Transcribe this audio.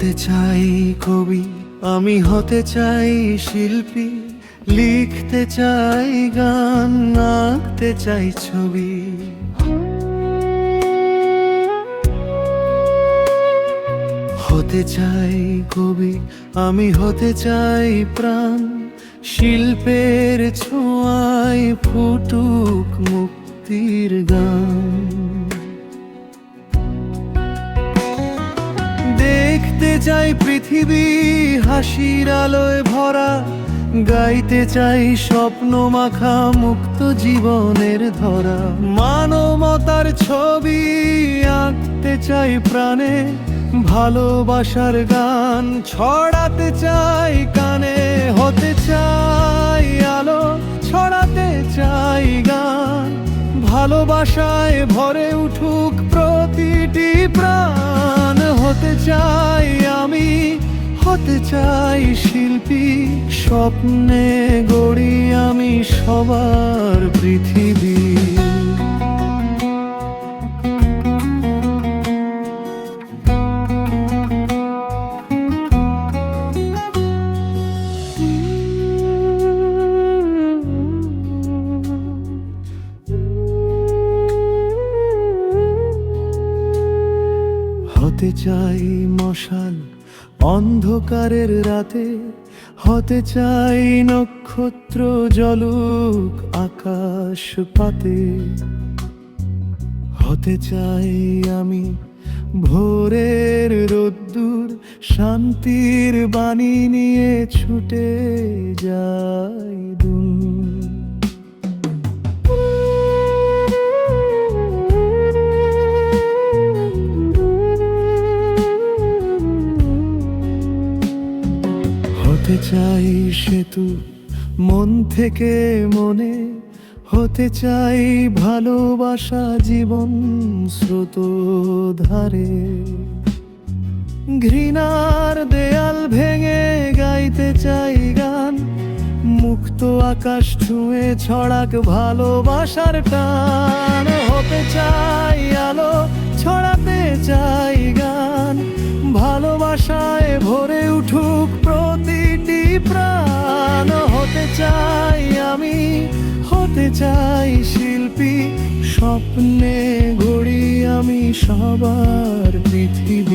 হতে চাই কবি, আমি হতে চাই শিল্পী, লিখতে চাই গান, আঁকতে চাই ছবি। হতে চাই কবি, আমি হতে চাই প্রাণ, শিল্পের ছোঁয়ায় ফুটুক মুক্তির চাই পৃথিবী হাসির আলোয় ভরা, গাইতে চাই স্বপ্ন মাখা মুক্ত জীবনের ধরা। মানবতার ছবি আঁকতে চাই প্রাণে, ভালোবাসার গান ছড়াতে চাই কানে। ভালোবাসায় ভরে উঠুক প্রতিটি প্রাণ। হতে চাই আমি, হতে চাই শিল্পী। স্বপ্নে গড়ি আমি সবার পৃথিবী। হতে চাই মশাল অন্ধকারের রাতে, হতে চাই নক্ষত্র জলুক আকাশ পাতে। হতে চাই আমি ভোরের রোদ্দুর, শান্তির বাণী নিয়ে ছুটে যাই দুন চাই সেতু মন থেকে মনে। হতে চাই ভালোবাসা জীবন স্রোত ধারে ঘৃণার দেয়াল ভেঙে গাইতে চাই গান। মুক্ত আকাশ ছুঁয়ে ছড়াক ভালোবাসার টান। হতে চাই আলো ছড়াতে চাই চাই শিল্পী স্বপ্নে ঘড়ি আমি সবার পৃথিবী।